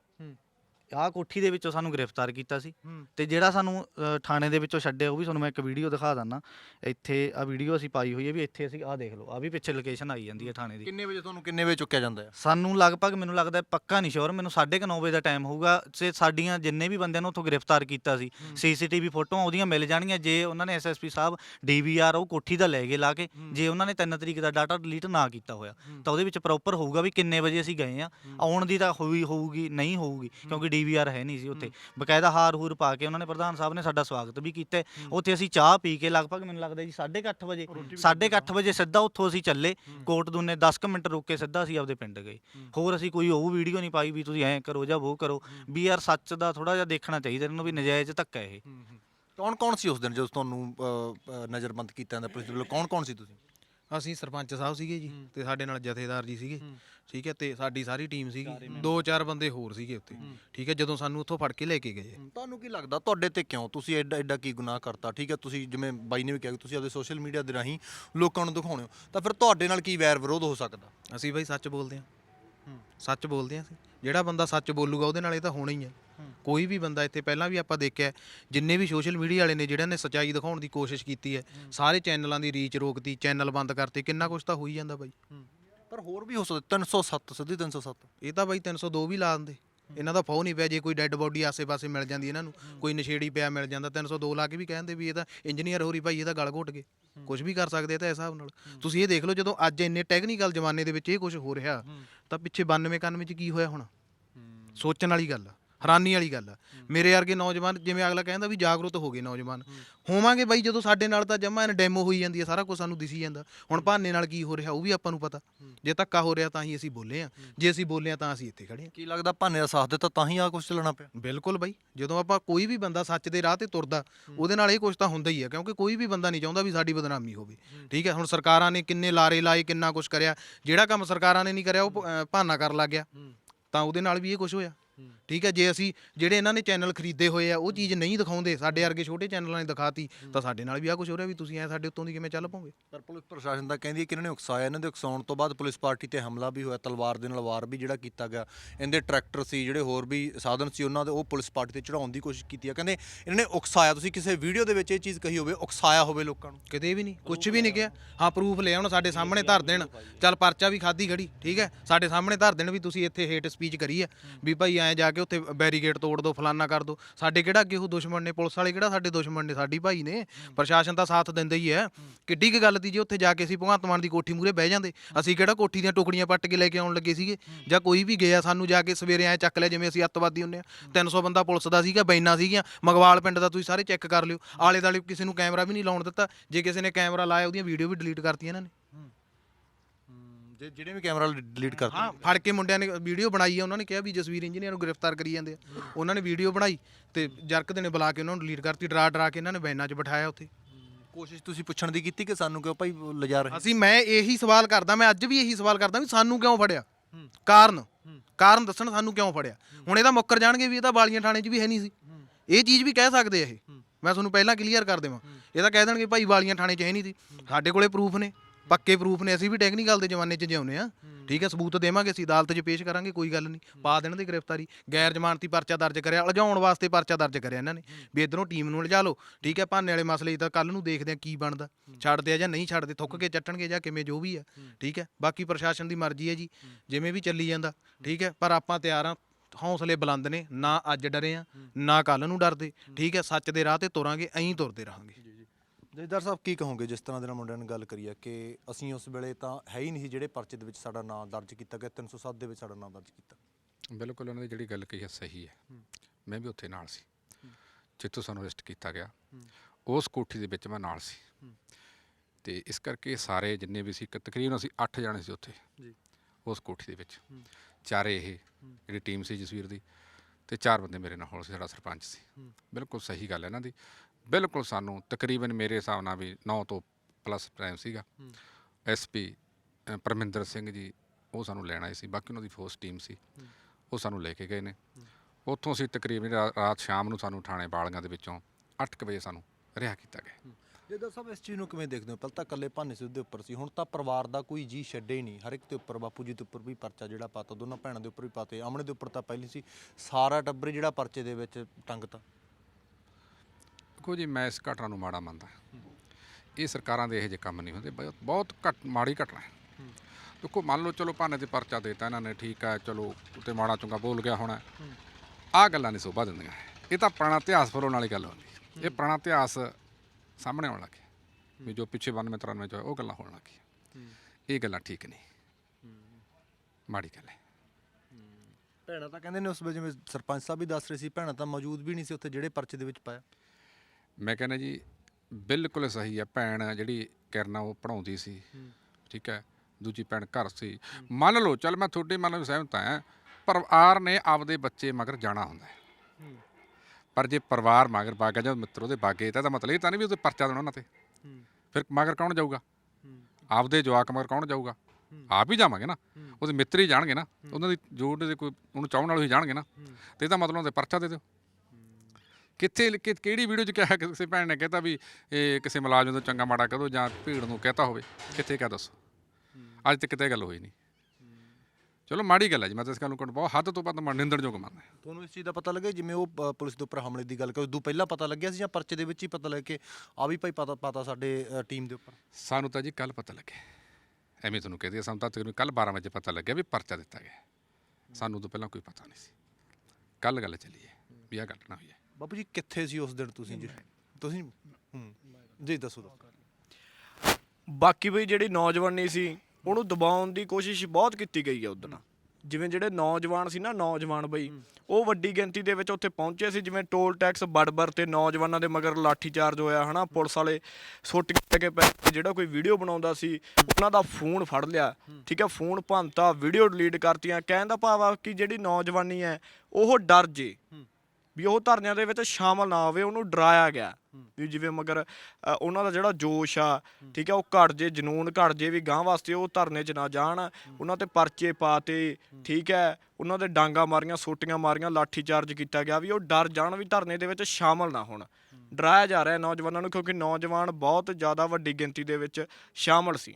ਆਹ ਕੋਠੀ ਦੇ ਵਿੱਚੋਂ ਸਾਨੂੰ ਗ੍ਰਿਫਤਾਰ ਕੀਤਾ ਸੀ ਤੇ ਜਿਹੜਾ ਸਾਨੂੰ ਅ, ਥਾਣੇ ਦੇ ਵਿੱਚੋਂ ਛੱਡਿਆ ਉਹ ਵੀ ਤੁਹਾਨੂੰ ਮੈਂ ਇੱਕ ਵੀਡੀਓ ਦਿਖਾ ਦਿੰਦਾ। ਇੱਥੇ ਆ ਵੀਡੀਓ ਅਸੀਂ ਪਾਈ ਹੋਈ ਹੈ ਵੀ ਇੱਥੇ ਅਸੀਂ ਆਹ ਦੇਖ ਲਓ ਆ ਵੀ ਪਿੱਛੇ ਲੋਕੇਸ਼ਨ ਆਈ ਜਾਂਦੀ ਹੈ ਥਾਣੇ ਦੀ। ਕਿੰਨੇ ਵਜੇ ਤੁਹਾਨੂੰ ਕਿੰਨੇ ਵਜੇ ਚੁੱਕਿਆ ਜਾਂਦਾ ਹੈ? ਸਾਨੂੰ ਲਗਭਗ ਮੈਨੂੰ ਲੱਗਦਾ ਹੈ ਪੱਕਾ ਨਹੀਂ ਸ਼ੋਰ ਮੈਨੂੰ 9:30 ਵਜੇ ਦਾ ਟਾਈਮ ਹੋਊਗਾ ਤੇ ਸਾਡੀਆਂ ਜਿੰਨੇ ਵੀ ਬੰਦਿਆਂ ਨੂੰ ਉੱਥੋਂ ਗ੍ਰਿਫਤਾਰ ਕੀਤਾ ਸੀ ਸੀਸੀਟੀਵੀ ਫੋਟੋਆਂ ਉਹਦੀਆਂ ਮਿਲ ਜਾਣਗੀਆਂ ਜੇ ਉਹਨਾਂ ਨੇ ਐਸਐਸਪੀ ਸਾਹਿਬ ਡੀਵੀਆਰ ਉਹ ਕੋਠੀ ਦਾ ਲੈ ਗਏ ਲਾ ਕੇ ਜੇ ਉਹਨਾਂ ਨੇ 3 ਤਰੀਕ ਦਾ ਡਾਟਾ ਡਿਲੀਟ ਨਾ ਕੀਤਾ ਹੋਇਆ ਤਾਂ ਉਹਦੇ ਵਿੱਚ ਪ੍ਰੋਪਰ ਹੋਊਗਾ ਵੀ ਕਿੰਨੇ ਵਜੇ ਅਸੀਂ ਗਏ ਆ ਆਉਣ ਦੀ ਤਾਂ ਹੋਈ ਹੋਊਗੀ ਨਹੀਂ ਹੋਊਗੀ ਕਿਉਂਕਿ ਡੀਵੀਆਰ ਹੈ ਨਹੀਂ ਸੀ ਉੱਥੇ। ਬਕਾਇਦਾ ਹਾਰ ਹੂਰ ਪਾ ਕੇ ਉਹਨਾਂ ਨੇ ਪ੍ਰਧਾਨ ਸਾਹਿਬ ਨੇ ਸਾਡਾ ਸਵਾਗਤ ਵੀ ਕੀਤਾ। ਉੱਥੇ ਅਸੀਂ ਚਾਹ ਪੀ ਕੇ ਲਗਭਗ ਮੈਨੂੰ ਲੱਗਦਾ ਜੀ 8:30 ਵਜੇ 8:30 ਵਜੇ ਸਿੱਧਾ ਉੱਥੋਂ ਅਸੀਂ ਚੱਲੇ। ਕੋਟ ਦੂਨੇ 10 ਕੁ ਮਿੰਟ ਰੁਕ ਕੇ ਸਿੱਧਾ ਅਸੀਂ ਆਪਦੇ ਪਿੰਡ ਗਏ। ਹੋਰ ਅਸੀਂ ਕੋਈ ਉਹ ਵੀਡੀਓ ਨਹੀਂ ਪਾਈ ਵੀ ਤੁਸੀਂ ਐਂ ਕਰੋ ਜਾਂ ਉਹ ਕਰੋ। ਵੀ ਯਾਰ ਸੱਚ ਦਾ ਥੋੜਾ ਜਿਹਾ ਦੇਖਣਾ ਚਾਹੀਦਾ ਇਹਨਾਂ ਵੀ ਨਜਾਇਜ਼ ਧੱਕਾ ਇਹ। ਕੌਣ ਕੌਣ ਸੀ ਉਸ ਦਿਨ ਜਦੋਂ ਤੁਹਾਨੂੰ ਨਜ਼ਰਬੰਦ ਕੀਤਾ ਜਾਂਦਾ ਪੁਲਿਸ ਵੱਲੋਂ? ਕੌਣ ਕੌਣ ਸੀ ਤੁਸੀਂ? ਅਸੀਂ ਸਰਪੰਚ ਸਾਹਿਬ ਸੀਗੇ ਜੀ ਤੇ ਸਾਡੇ ਨਾਲ ਜਥੇਦਾਰ ਜੀ ਸੀਗੇ ਠੀਕ ਹੈ ਤੇ ਸਾਡੀ ਸਾਰੀ ਟੀਮ ਸੀਗੀ। ਦੋ ਚਾਰ ਬੰਦੇ ਹੋਰ ਸੀਗੇ ਉੱਥੇ ਠੀਕ ਹੈ ਜਦੋਂ ਸਾਨੂੰ ਉੱਥੋਂ ਫੜ ਕੇ ਲੈ ਕੇ ਗਏ। ਤੁਹਾਨੂੰ ਕੀ ਲੱਗਦਾ ਤੁਹਾਡੇ ਤੇ ਕਿਉਂ? ਤੁਸੀਂ ਐਡਾ ਐਡਾ ਕੀ ਗੁਨਾਹ ਕਰਤਾ? ਠੀਕ ਹੈ ਤੁਸੀਂ ਜਿਵੇਂ ਬਾਈ ਨੇ ਵੀ ਕਿਹਾ ਕਿ ਤੁਸੀਂ ਆਪਦੇ ਸੋਸ਼ਲ ਮੀਡੀਆ ਦੇ ਰਾਹੀਂ ਲੋਕਾਂ ਨੂੰ ਦਿਖਾਉਣੇ ਹੋ ਤਾਂ ਫਿਰ ਤੁਹਾਡੇ ਨਾਲ ਕੀ ਵੈਰ ਵਿਰੋਧ ਹੋ ਸਕਦਾ? ਅਸੀਂ ਬਾਈ ਸੱਚ ਬੋਲਦੇ ਹਾਂ। ਸੱਚ ਬੋਲਦੇ ਹਾਂ ਅਸੀਂ। ਜਿਹੜਾ ਬੰਦਾ ਸੱਚ ਬੋਲੂਗਾ ਉਹਦੇ ਨਾਲ ਇਹ ਤਾਂ ਹੋਣਾ ਹੀ ਹੈ। ਕੋਈ ਵੀ ਬੰਦਾ ਇੱਥੇ ਪਹਿਲਾਂ ਵੀ ਆਪਾਂ ਦੇਖਿਆ ਜਿੰਨੇ ਵੀ ਸੋਸ਼ਲ ਮੀਡੀਆ ਵਾਲੇ ਨੇ ਜਿਹੜਿਆਂ ਨੇ ਸੱਚਾਈ ਦਿਖਾਉਣ ਦੀ ਕੋਸ਼ਿਸ਼ ਕੀਤੀ ਹੈ ਸਾਰੇ ਚੈਨਲਾਂ ਦੀ ਰੀਚ ਰੋਕਤੀ ਚੈਨਲ ਬੰਦ ਕਰਤੇ ਕਿੰਨਾ ਕੁਝ ਤਾਂ ਹੋ ਹੀ ਜਾਂਦਾ ਬਾਈ। ਪਰ ਹੋਰ ਵੀ ਹੋ ਸਕਦਾ 307 ਸਿੱਧੀ 307 ਇਹ ਤਾਂ ਬਾਈ 302 ਵੀ ਲਾ ਦਿੰਦੇ। ਇਹਨਾਂ ਦਾ ਫੌ ਨਹੀਂ ਪਿਆ, ਜੇ ਕੋਈ ਡੈੱਡ ਬੋਡੀ ਆਸੇ-ਪਾਸੇ ਮਿਲ ਜਾਂਦੀ ਇਹਨਾਂ ਨੂੰ, ਕੋਈ ਨਸ਼ੇੜੀ ਪਿਆ ਮਿਲ ਜਾਂਦਾ 302 ਲਾ ਕੇ ਵੀ ਕਹਿੰਦੇ ਵੀ ਇਹ ਤਾਂ ਇੰਜੀਨੀਅਰ ਹੋਰੀ ਭਾਈ, ਇਹ ਤਾਂ ਗਲ ਘੁੱਟ ਗਏ। ਕੁਝ ਵੀ ਕਰ ਸਕਦੇ ਤਾਂ ਇਸ ਹਿਸਾਬ ਨਾਲ। ਤੁਸੀਂ ਇਹ ਦੇਖ ਲਓ, ਜਦੋਂ ਅੱਜ ਇੰਨੇ ਟੈਕਨੀਕਲ ਜ਼ਮਾਨੇ ਦੇ ਵਿੱਚ ਇਹ ਕੁਝ ਹੋ ਰਿਹਾ, ਤਾਂ ਪਿੱਛੇ 92 91 ਚ ਕੀ ਹੋਇਆ ਹੋਣਾ? ਸੋਚਣ ਵਾਲੀ ਗੱਲ ਆ। ਹੈਰਾਨੀ ਵਾਲੀ ਗੱਲ ਆ। ਮੇਰੇ ਵਰਗੇ ਨੌਜਵਾਨ ਜਿਵੇਂ ਅਗਲਾ ਕਹਿੰਦਾ ਵੀ ਜਾਗਰੂਕ ਹੋ ਗਏ ਨੌਜਵਾਨ। ਹੋਵਾਂਗੇ ਬਾਈ ਜਦੋਂ ਸਾਡੇ ਨਾਲ ਤਾਂ ਜਮਾ ਐਨ ਡੈਮੋ ਹੋਈ ਜਾਂਦੀ ਹੈ ਸਾਰਾ ਕੁਝ ਸਾਨੂੰ ਦਿਸੀ ਜਾਂਦਾ। ਹੁਣ ਭਾਨੇ ਨਾਲ ਕੀ ਹੋ ਰਿਹਾ ਉਹ ਵੀ ਆਪਾਂ ਨੂੰ ਪਤਾ। ਜੇ ਧੱਕਾ ਹੋ ਰਿਹਾ ਤਾਂ ਹੀ ਅਸੀਂ ਬੋਲੇ ਆ। ਜੇ ਅਸੀਂ ਬੋਲੇ ਆ ਤਾਂ ਅਸੀਂ ਇੱਥੇ ਖੜੇ ਆ। ਕੀ ਲੱਗਦਾ ਭਾਨੇ ਦਾ ਸਾਥ ਦਿੱਤਾ ਤਾਂ ਹੀ ਆ ਕੁਝ ਚੱਲਣਾ ਪਿਆ? ਬਿਲਕੁਲ ਬਾਈ। ਜਦੋਂ ਆਪਾਂ ਕੋਈ ਵੀ ਬੰਦਾ ਸੱਚ ਦੇ ਰਾਹ ਤੇ ਤੁਰਦਾ ਉਹਦੇ ਨਾਲ ਇਹ ਕੁਝ ਤਾਂ ਹੁੰਦਾ ਹੀ ਹੈ ਕਿਉਂਕਿ ਕੋਈ ਵੀ ਬੰਦਾ ਨਹੀਂ ਚਾਹੁੰਦਾ ਵੀ ਸਾਡੀ ਬਦਨਾਮੀ ਹੋਵੇ। ਠੀਕ ਹੈ ਹੁਣ ਸਰਕਾਰਾਂ ਨੇ ਕਿੰਨੇ ਲਾਰੇ ਲਾਏ ਕਿੰਨਾ ਕੁਝ ਕਰਿਆ। ਜਿਹੜਾ ਕੰਮ ਸਰਕਾਰਾਂ ਨੇ ਨਹੀਂ ਕਰਿਆ ਉਹ ਬਹਾਨਾ ਕਰਨ ਲੱਗ ਗਿਆ। ਤਾਂ ਉਹਦੇ ਨਾਲ ਵੀ ਇਹ ਕੁਝ ਹੋਇਆ। ਠੀਕ ਹੈ ਜੇ ਅਸੀਂ ਜਿਹੜੇ ਇਹਨਾਂ ਨੇ ਚੈਨਲ ਖਰੀਦੇ ਹੋਏ ਆ ਉਹ ਚੀਜ਼ ਨਹੀਂ ਦਿਖਾਉਂਦੇ ਸਾਡੇ ਵਰਗੇ ਛੋਟੇ ਚੈਨਲਾਂ ਨੇ ਦਿਖਾਤੀ ਤਾਂ ਸਾਡੇ ਨਾਲ ਵੀ ਆ ਕੁਝ ਹੋ ਰਿਹਾ ਵੀ ਤੁਸੀਂ ਐ ਸਾਡੇ ਉੱਤੋਂ ਦੀ ਕਿਵੇਂ ਚੱਲ ਪੋਗੇ ਪਰ ਪੁਲਿਸ ਪ੍ਰਸ਼ਾਸਨ ਤਾਂ ਕਹਿੰਦੀ ਹੈ ਕਿ ਇਹਨਾਂ ਨੇ ਉਕਸਾਇਆ ਇਹਨਾਂ ਦੇ ਉਕਸਾਉਣ ਤੋਂ ਬਾਅਦ ਪੁਲਿਸ ਪਾਰਟੀ ਤੇ ਹਮਲਾ ਵੀ ਹੋਇਆ ਤਲਵਾਰ ਦੇ ਨਾਲ ਵਾਰ ਵੀ ਜਿਹੜਾ ਕੀਤਾ ਗਿਆ। ਇਹਦੇ ਟਰੈਕਟਰ ਸੀ ਜਿਹੜੇ ਹੋਰ ਵੀ ਸਾਧਨ ਸੀ ਉਹਨਾਂ ਦੇ ਉਹ ਪੁਲਿਸ ਪਾਰਟੀ ਤੇ ਚੜਾਉਣ ਦੀ ਕੋਸ਼ਿਸ਼ ਕੀਤੀ ਹੈ ਕਹਿੰਦੇ ਇਹਨਾਂ ਨੇ ਉਕਸਾਇਆ ਤੁਸੀਂ ਕਿਸੇ ਵੀਡੀਓ ਦੇ ਵਿੱਚ ਇਹ ਚੀਜ਼ ਕਹੀ ਹੋਵੇ ਉਕਸਾਇਆ ਹੋਵੇ ਲੋਕਾਂ ਨੂੰ। ਕਿਤੇ ਵੀ ਨਹੀਂ ਕੁਝ ਵੀ ਨਹੀਂ ਕਿਹਾ। ਹਾਂ ਪ੍ਰੂਫ ਲੈ ਆਉਣ ਸਾਡੇ ਸਾਹਮਣੇ ਧਰ ਦੇਣ। ਚੱਲ ਪਰਚਾ ਵੀ ਖਾਦੀ ਖੜੀ ਠੀਕ ਹੈ? ਸਾਡੇ ਸਾਹਮਣੇ ਧਰ ਦੇਣ ਵੀ ਤੁਸੀਂ ਇੱਥੇ ਹੇਟ ਸਪੀਚ ਕਰੀ ਹੈ ਵੀ ਭਾਈ ਐਂ ਜਾ ਕੇ ਉੱਥੇ ਬੈਰੀਗੇਡ ਤੋੜ ਦਿਓ ਫਲਾਨਾ ਕਰ ਦਿਓ ਸਾਡੇ ਕਿਹੜਾ ਅੱਗੇ ਉਹ ਦੁਸ਼ਮਣ ਨੇ? ਪੁਲਿਸ ਵਾਲੇ ਕਿਹੜਾ ਸਾਡੇ ਦੁਸ਼ਮਣ ਨੇ? ਸਾਡੀ ਭਾਈ ਨੇ। ਪ੍ਰਸ਼ਾਸਨ ਤਾਂ ਸਾਥ ਦਿੰਦਾ ਹੀ ਹੈ। ਕਿੱਡੀ ਕੁ ਗੱਲ ਤੀ ਜੇ ਉੱਥੇ ਜਾ ਕੇ ਅਸੀਂ ਭਗਵੰਤ ਮਾਨ ਦੀ ਕੋਠੀ ਮੂਰੇ ਬਹਿ ਜਾਂਦੇ। ਅਸੀਂ ਕਿਹੜਾ ਕੋਠੀ ਦੀਆਂ ਟੁਕੜੀਆਂ ਪੱਟ ਕੇ ਲੈ ਕੇ ਆਉਣ ਲੱਗੇ ਸੀਗੇ? ਜਾਂ ਕੋਈ ਵੀ ਗਿਆ ਸਾਨੂੰ ਜਾ ਕੇ ਸਵੇਰੇ ਐਂ ਚੱਕ ਲਿਆ ਜਿਵੇਂ ਅਸੀਂ ਅੱਤਵਾਦੀ ਹੁੰਨੇ ਆ 300 ਬੰਦਾ ਪੁਲਿਸ ਦਾ ਸੀਗਾ ਬੈਨਾ ਸੀਗੀਆਂ। ਮਗਵਾਲ ਪਿੰਡ ਦਾ ਤੁਸੀਂ ਸਾਰੇ ਚੈੱਕ ਕਰ ਲਿਓ। ਆਲੇ ਦਾਲੇ ਕਿਸੇ ਨੂੰ ਕੈਮਰਾ ਵੀ ਨਹੀਂ ਲਾਉਣ ਦਿੱਤਾ। ਜੇ ਕਿਸੇ ਨੇ ਕੈਮਰਾ ਲਾਇਆ ਉਹਦੀਆਂ ਵੀਡੀਓ ਵੀ ਡਿਲੀਟ ਕਰਤੀਆਂ ਇਹਨਾਂ ਨੇ। ਜੇ ਜਿਹੜੇ ਵੀ ਕੈਮਰਾ ਡਿਲੀਟ ਕਰ ਹਾਂ ਫੜ ਕੇ ਮੁੰਡਿਆਂ ਨੇ ਵੀਡੀਓ ਬਣਾਈ ਆ ਉਹਨਾਂ ਨੇ ਕਿਹਾ ਵੀ ਜਸਵੀਰ ਇੰਜੀਨੀਅਰ ਨੂੰ ਗ੍ਰਿਫਤਾਰ ਕਰੀ ਜਾਂਦੇ ਆ। ਉਹਨਾਂ ਨੇ ਵੀਡੀਓ ਬਣਾਈ ਤੇ ਜਰਕਦੇ ਨੇ ਬੁਲਾ ਕੇ ਉਹਨਾਂ ਨੂੰ ਡਿਲੀਟ ਕਰਤੀ ਡਰਾ ਡਰਾ ਕੇ ਇਹਨਾਂ ਨੇ ਬੈਨਾਂ 'ਚ ਬਿਠਾਇਆ ਉੱਥੇ। ਕੋਸ਼ਿਸ਼ ਤੁਸੀਂ ਪੁੱਛਣ ਦੀ ਕੀਤੀ ਕਿ ਸਾਨੂੰ ਕਿਉਂ ਭਾਈ ਲਿਜਾ ਰਹੇ? ਅਸੀਂ ਮੈਂ ਇਹੀ ਸਵਾਲ ਕਰਦਾ ਮੈਂ ਅੱਜ ਵੀ ਇਹੀ ਸਵਾਲ ਕਰਦਾ ਵੀ ਸਾਨੂੰ ਕਿਉਂ ਫੜਿਆ? ਕਾਰਨ? ਕਾਰਨ ਦੱਸਣ ਸਾਨੂੰ ਕਿਉਂ ਫੜਿਆ? ਹੁਣ ਇਹਦਾ ਮੁੱਕਰ ਜਾਣਗੇ ਵੀ ਇਹ ਤਾਂ ਬਾਲੀਆਂ ਥਾਣੇ 'ਚ ਵੀ ਹੈ ਨਹੀਂ ਸੀ। ਇਹ ਚੀਜ਼ ਵੀ ਕਹਿ ਸਕਦੇ ਆ ਇਹ। ਮੈਂ ਤੁਹਾਨੂੰ ਪਹਿਲਾਂ ਕਲੀਅਰ ਕਰ ਦੇਵਾਂ। ਇਹ ਤਾਂ ਕਹਿ ਦੇਣਗੇ ਭਾਈ ਬਾਲੀਆਂ ਥਾਣੇ 'ਚ ਹੈ ਨਹੀਂ ਸੀ। ਸਾਡੇ ਕੋਲੇ ਪ੍ਰੂਫ ਨੇ। ਪੱਕੇ ਪ੍ਰੂਫ ਨੇ ਅਸੀਂ ਵੀ ਟੈਕਨੀਕਲ ਦੇ ਜ਼ਮਾਨੇ 'ਚ ਜਿਉਂਦੇ ਆ ਠੀਕ ਹੈ ਸਬੂਤ ਦੇਵਾਂਗੇ ਅਸੀਂ ਅਦਾਲਤ 'ਚ ਪੇਸ਼ ਕਰਾਂਗੇ ਕੋਈ ਗੱਲ ਨਹੀਂ। ਪਾ ਦੇਣ ਦੀ ਗ੍ਰਿਫਤਾਰੀ। ਗੈਰ ਜ਼ਮਾਨਤੀ ਪਰਚਾ ਦਰਜ ਕਰਿਆ ਉਲਝਾਉਣ ਵਾਸਤੇ ਪਰਚਾ ਦਰਜ ਕਰਿਆ ਇਹਨਾਂ ਨੇ। ਵੀ ਇਧਰੋਂ ਟੀਮ ਨੂੰ ਲਿਜਾ ਲਓ। ਠੀਕ ਹੈ ਭਾਨੇ ਵਾਲੇ ਮਸਲੇ ਤਾਂ ਕੱਲ ਨੂੰ ਦੇਖਦੇ ਆ ਕੀ ਬਣਦਾ। ਛੱਡਦੇ ਆ ਜਾਂ ਨਹੀਂ ਛੱਡਦੇ ਥੁੱਕ ਕੇ ਚੱਟਣਗੇ ਜਾਂ ਕਿਵੇਂ ਜੋ ਵੀ ਆ। ਠੀਕ ਹੈ ਬਾਕੀ ਪ੍ਰਸ਼ਾਸਨ ਦੀ ਮਰਜ਼ੀ ਹੈ ਜੀ ਜਿਵੇਂ ਵੀ ਚੱਲੀ ਜਾਂਦਾ। ਠੀਕ ਹੈ ਪਰ ਆਪਾਂ ਤਿਆਰ ਆ ਹੌਸਲੇ ਬੁਲੰਦ ਨੇ ਨਾ ਅੱਜ ਡਰੇ ਆ ਨਾ ਕੱਲ ਨੂੰ ਡਰਦੇ। ਠੀਕ ਹੈ ਸੱਚ ਦੇ ਰਾਹ ਤੇ ਤੁਰਾਂਗੇ ਐਂ ਤੁਰਦੇ ਰਹਾਂਗੇ। ਜਥੇਦਾਰ ਸਾਹਿਬ ਕੀ ਕਹੋਗੇ ਜਿਸ ਤਰ੍ਹਾਂ ਦੇ ਨਾਲ ਮੁੰਡਿਆਂ ਨੇ ਗੱਲ ਕਰੀ ਆ ਕਿ ਅਸੀਂ ਉਸ ਵੇਲੇ ਤਾਂ ਹੈ ਹੀ ਨਹੀਂ ਸੀ ਜਿਹੜੇ ਪਰਚੇ ਦੇ ਵਿੱਚ ਸਾਡਾ ਨਾਮ ਦਰਜ ਕੀਤਾ ਗਿਆ 307 ਦੇ ਵਿੱਚ ਸਾਡਾ ਨਾਮ ਦਰਜ ਕੀਤਾ। ਬਿਲਕੁਲ ਉਹਨਾਂ ਦੀ ਜਿਹੜੀ ਗੱਲ ਕਹੀ ਹੈ ਸਹੀ ਹੈ। ਮੈਂ ਵੀ ਉੱਥੇ ਨਾਲ ਸੀ। ਜਿੱਥੋਂ ਸਾਨੂੰ ਅਰੈਸਟ ਕੀਤਾ ਗਿਆ ਉਸ ਕੋਠੀ ਦੇ ਵਿੱਚ ਮੈਂ ਨਾਲ ਸੀ। ਤੇ ਇਸ ਕਰਕੇ ਸਾਰੇ ਜਿੰਨੇ ਵੀ ਸੀ ਤਕਰੀਬਨ ਅਸੀਂ 8 ਜਾਣੇ ਸੀ ਉੱਥੇ ਜੀ। ਉਸ ਕੋਠੀ ਦੇ ਵਿੱਚ। ਚਾਰੇ ਇਹ ਜਿਹੜੀ ਟੀਮ ਸੀ ਜਸਵੀਰ ਦੀ ਤੇ ਚਾਰ ਬੰਦੇ ਮੇਰੇ ਨਾਲ ਹੋਰ ਸੀ ਸਾਡਾ ਸਰਪੰਚ ਸੀ। ਬਿਲਕੁਲ ਸਹੀ ਗੱਲ ਹੈ ਇਹਨਾਂ ਦੀ। ਬਿਲਕੁਲ ਸਾਨੂੰ ਤਕਰੀਬਨ ਮੇਰੇ ਹਿਸਾਬ ਨਾਲ ਵੀ 9 ਤੋਂ ਪਲੱਸ ਟਾਈਮ ਸੀਗਾ। ਐਸਪੀ ਪਰਮਿੰਦਰ ਸਿੰਘ ਜੀ ਉਹ ਸਾਨੂੰ ਲੈਣ ਆਏ ਸੀ। ਬਾਕੀ ਉਹਨਾਂ ਦੀ ਫੋਰਸ ਟੀਮ ਸੀ। ਉਹ ਸਾਨੂੰ ਲੈ ਕੇ ਗਏ ਨੇ। ਉੱਥੋਂ ਅਸੀਂ ਤਕਰੀਬਨ ਰਾ- ਰਾਤ ਸ਼ਾਮ ਨੂੰ ਸਾਨੂੰ ਥਾਣੇ ਬਾਲੀਆਂ ਦੇ ਵਿੱਚੋਂ 8 ਵਜੇ ਸਾਨੂੰ ਰਿਹਾ ਕੀਤਾ ਗਿਆ। ਜਥੇਦਾਰ ਸਾਹਿਬ ਇਸ ਚੀਜ਼ ਨੂੰ ਕਿਵੇਂ ਦੇਖਦੇ ਹੋ? ਪਹਿਲਾਂ ਤਾਂ ਇਕੱਲੇ ਭਾਨੇ ਸਿੱਧੂ ਦੇ ਉੱਪਰ ਸੀ ਹੁਣ ਤਾਂ ਪਰਿਵਾਰ ਦਾ ਕੋਈ ਜੀ ਛੱਡੇ ਹੀ ਨਹੀਂ। ਹਰ ਇੱਕ ਦੇ ਉੱਪਰ ਬਾਪੂ ਜੀ ਦੇ ਉੱਪਰ ਵੀ ਪਰਚਾ ਜਿਹੜਾ ਪਾਤਾ ਦੋਨਾਂ ਭੈਣਾਂ ਦੇ ਉੱਪਰ ਵੀ ਪਾਤੇ ਆਮਣੇ ਦੇ ਉੱਪਰ ਤਾਂ ਪਹਿਲੀ ਸੀ। ਸਾਰਾ ਟੱਬਰ ਹੀ ਜਿਹੜਾ ਪਰਚੇ ਦੇ ਵਿੱਚ ਟੰਗਤਾ ਦੇਖੋ ਜੀ, ਮੈਂ ਇਸ ਘਟਨਾ ਨੂੰ ਮਾੜਾ ਮੰਨਦਾ ਇਹ ਸਰਕਾਰਾਂ ਦੇ ਇਹੋ ਜਿਹੇ ਕੰਮ ਨਹੀਂ ਹੁੰਦੇ। ਬਹੁਤ- ਬਹੁਤ ਘਟ, ਮਾੜੀ ਘਟਨਾ ਹੈ। ਦੇਖੋ, ਮੰਨ ਲਓ, ਚਲੋ ਭਾਨੇ ਤੇ ਪਰਚਾ ਦੇਤਾ ਇਹਨਾਂ ਨੇ, ਠੀਕ ਹੈ, ਚਲੋ, ਉੱਤੇ ਮਾੜਾ ਚੰਗਾ ਬੋਲ ਗਿਆ ਹੋਣਾ। ਆਹ ਗੱਲਾਂ ਨਹੀਂ ਸੋਭਾ ਦਿੰਦੀਆਂ। ਇਹ ਤਾਂ ਪੁਰਾਣਾ ਇਤਿਹਾਸ ਫਰੋਣ ਵਾਲੀ ਗੱਲ ਹੁੰਦੀ ਇਹ ਪੁਰਾਣਾ ਇਤਿਹਾਸ ਸਾਹਮਣੇ ਆਉਣ ਲੱਗ ਗਿਆ। ਵੀ ਜੋ ਪਿੱਛੇ 92 93 ਚ ਉਹ ਗੱਲਾਂ ਹੋਣ ਲੱਗ ਗਈਆਂ। ਇਹ ਗੱਲਾਂ ਠੀਕ ਨਹੀਂ। ਮਾੜੀ ਗੱਲ ਹੈ। ਭੈਣਾਂ ਤਾਂ ਕਹਿੰਦੇ ਨੇ ਉਸ ਵੇਲੇ ਜਿਵੇਂ ਸਰਪੰਚ ਸਾਹਿਬ ਵੀ ਦੱਸ ਰਹੇ ਸੀ, ਭੈਣਾਂ ਤਾਂ ਮੌਜੂਦ ਵੀ ਨਹੀਂ ਸੀ ਉੱਥੇ ਜਿਹੜੇ ਪਰਚੇ ਦੇ ਵਿੱਚ ਪਾਇਆ। ਮੈਂ ਕਹਿੰਦਾ ਜੀ ਬਿਲਕੁਲ ਸਹੀ ਹੈ ਭੈਣ ਜਿਹੜੀ ਕਿਰਨਾ ਉਹ ਪੜਾਉਂਦੀ ਸੀ। ਠੀਕ ਹੈ ਦੂਜੀ ਭੈਣ ਘਰ ਸੀ। ਮੰਨ ਲਓ ਚੱਲ ਮੈਂ ਤੁਹਾਡੇ ਮਨ ਨਾਲ ਸਹਿਮਤ ਹਾਂ ਪਰਿਵਾਰ ਨੇ ਆਪਦੇ ਬੱਚੇ ਮਗਰ ਜਾਣਾ ਹੁੰਦਾ ਹੈ। ਪਰ ਜੇ ਪਰਿਵਾਰ ਮਗਰ ਬਾਗਾ ਜਾਂ ਮਿੱਤਰ ਉਹਦੇ ਬਾਗੇ ਤਾਂ ਇਹਦਾ ਮਤਲਬ ਇਹ ਤਾਂ ਨਹੀਂ ਵੀ ਉਹਦੇ ਪਰਚਾ ਦੇਣਾ ਉਹਨਾਂ ਤੇ। ਫਿਰ ਮਗਰ ਕੌਣ ਜਾਊਗਾ? ਆਪਦੇ ਜਵਾਕ ਮਗਰ ਕੌਣ ਜਾਊਗਾ? ਆਪ ਹੀ ਜਾਵਾਂਗੇ ਨਾ। ਉਹਦੇ ਮਿੱਤਰ ਹੀ ਜਾਣਗੇ ਨਾ। ਉਹਨਾਂ ਦੀ ਜੋੜ ਦੇ ਕੋਈ ਉਹਨੂੰ ਚਾਹਣ ਵਾਲੇ ਹੀ ਜਾਣਗੇ ਨਾ। ਤੇ ਇਹਦਾ ਮਤਲਬ ਉਹਦੇ ਪਰਚਾ ਦੇ ਦਿਓ। ਕਿੱਥੇ ਕਿ- ਕਿਹੜੀ ਵੀਡੀਓ 'ਚ ਕਿਹਾ ਕਿਸੇ ਭੈਣ ਨੇ ਕਹਿਤਾ ਵੀ ਇਹ ਕਿਸੇ ਮੁਲਾਜ਼ਮ ਤੋਂ ਚੰਗਾ ਮਾੜਾ ਕਹਦੋ ਜਾਂ ਭੀੜ ਨੂੰ ਕਹਤਾ ਹੋਵੇ? ਕਿੱਥੇ ਕਹਿ ਦੱਸੋ? ਅੱਜ ਤੱਕ ਕਿਤੇ ਗੱਲ ਹੋਈ ਨਹੀਂ। ਚਲੋ ਮਾੜੀ ਗੱਲ ਹੈ ਜੀ ਮੈਂ ਤਾਂ ਇਸ ਗੱਲ ਨੂੰ ਕੋਣ ਬਹੁਤ ਹੱਦ ਤੋਂ ਵੱਧ ਨਿੰਦਣਯੋਗ ਮੰਨਦਾ। ਤੁਹਾਨੂੰ ਇਸ ਚੀਜ਼ ਦਾ ਪਤਾ ਲੱਗਿਆ ਜਿਵੇਂ ਉਹ ਅ, ਪੁਲਿਸ ਦੇ ਉੱਪਰ ਹਮਲੇ ਦੀ ਗੱਲ ਕਰ ਉਦੋਂ ਪਹਿਲਾਂ ਪਤਾ ਲੱਗਿਆ ਸੀ ਜਾਂ ਪਰਚੇ ਦੇ ਵਿੱਚ ਹੀ ਪਤਾ ਲੱਗ ਕੇ ਆ ਵੀ ਭਾਈ ਪਤਾ ਪਤਾ ਸਾਡੇ ਟੀਮ ਦੇ ਉੱਪਰ? ਸਾਨੂੰ ਤਾਂ ਜੀ ਕੱਲ ਪਤਾ ਲੱਗਿਆ। ਐਵੇਂ ਤੁਹਾਨੂੰ ਕਹਦੇ ਸਾਨੂੰ ਤਾਂ ਤਕਰੀਬਨ ਕੱਲ 12 ਵਜੇ ਪਤਾ ਲੱਗਿਆ ਵੀ ਪਰਚਾ ਦਿੱਤਾ ਗਿਆ। ਸਾਨੂੰ ਤੋਂ ਪਹਿਲਾਂ ਕੋਈ ਪਤਾ ਨਹੀਂ ਸੀ। ਕੱਲ ਗੱਲ ਚੱਲੀ ਹੈ ਵੀ ਆਹ ਘਟਨਾ ਹੋਈ ਹੈ। ਬਾਪੂ ਜੀ ਕਿੱਥੇ ਸੀ ਉਸ ਦਿਨ ਤੁਸੀਂ ਜੀ? ਤੁਸੀਂ ਹੂੰ। ਜੀ ਦੱਸੋ ਦੱਸੋ। ਬਾਕੀ ਬਈ ਜਿਹੜੀ ਨੌਜਵਾਨੀ ਸੀ ਉਹਨੂੰ ਦਬਾਉਣ ਦੀ ਕੋਸ਼ਿਸ਼ ਬਹੁਤ ਕੀਤੀ ਗਈ ਹੈ। ਉਦੋਂ ਜਿਵੇਂ ਜਿਹੜੇ ਨੌਜਵਾਨ ਸੀ ਨਾ ਨੌਜਵਾਨ ਬਈ ਉਹ ਵੱਡੀ ਗਿਣਤੀ ਦੇ ਵਿੱਚ ਉੱਥੇ ਪਹੁੰਚੇ ਸੀ ਜਿਵੇਂ ਟੋਲ ਟੈਕਸ ਬੜਬੜ ਤੇ ਨੌਜਵਾਨਾਂ ਦੇ ਮਗਰ ਲਾਠੀ ਚਾਰਜ ਹੋਇਆ ਹਨਾ? ਪੁਲਿਸ ਵਾਲੇ ਸੁੱਟ ਕੇ ਪੈ। ਜਿਹੜਾ ਕੋਈ ਵੀਡੀਓ ਬਣਾਉਂਦਾ ਸੀ ਉਹਨਾਂ ਦਾ ਫੋਨ ਫੜ ਲਿਆ। ਠੀਕ ਹੈ ਫੋਨ ਭੰਨਤਾ ਵੀਡੀਓ ਡਿਲੀਟ ਕਰਤੀਆਂ। ਕਹਿਣ ਦਾ ਭਾਵ ਆ ਕਿ ਜਿਹੜੀ ਨੌਜਵਾਨੀ ਹੈ ਉਹ ਡਰ ਜੇ। ਵੀ ਉਹ ਧਰਨਿਆਂ ਦੇ ਵਿੱਚ ਸ਼ਾਮਲ ਨਾ ਹੋਵੇ ਉਹਨੂੰ ਡਰਾਇਆ ਗਿਆ। ਵੀ ਜਿਵੇਂ ਮਗਰ ਅ, ਉਹਨਾਂ ਦਾ ਜਿਹੜਾ ਜੋਸ਼ ਆ ਠੀਕ ਹੈ ਉਹ ਘਟ ਜੇ ਜਨੂਨ ਘਟ ਜੇ ਵੀ ਗਾਂ ਵਾਸਤੇ ਉਹ ਧਰਨੇ 'ਚ ਨਾ ਜਾਣ। ਉਹਨਾਂ ਤੇ ਪਰਚੇ ਪਾਤੇ ਠੀਕ ਹੈ ਉਹਨਾਂ ਦੇ ਡਾਂਗਾ ਮਾਰੀਆਂ ਸੋਟੀਆਂ ਮਾਰੀਆਂ ਲਾਠੀ ਚਾਰਜ ਕੀਤਾ ਗਿਆ ਵੀ ਉਹ ਡਰ ਜਾਣ ਵੀ ਧਰਨੇ ਦੇ ਵਿੱਚ ਸ਼ਾਮਲ ਨਾ ਹੋਣ। ਡਰਾਇਆ ਜਾ ਰਿਹਾ ਨੌਜਵਾਨਾਂ ਨੂੰ ਕਿਉਂਕਿ ਨੌਜਵਾਨ ਬਹੁਤ ਜ਼ਿਆਦਾ ਵੱਡੀ ਗਿਣਤੀ ਦੇ ਵਿੱਚ ਸ਼ਾਮਲ ਸੀ।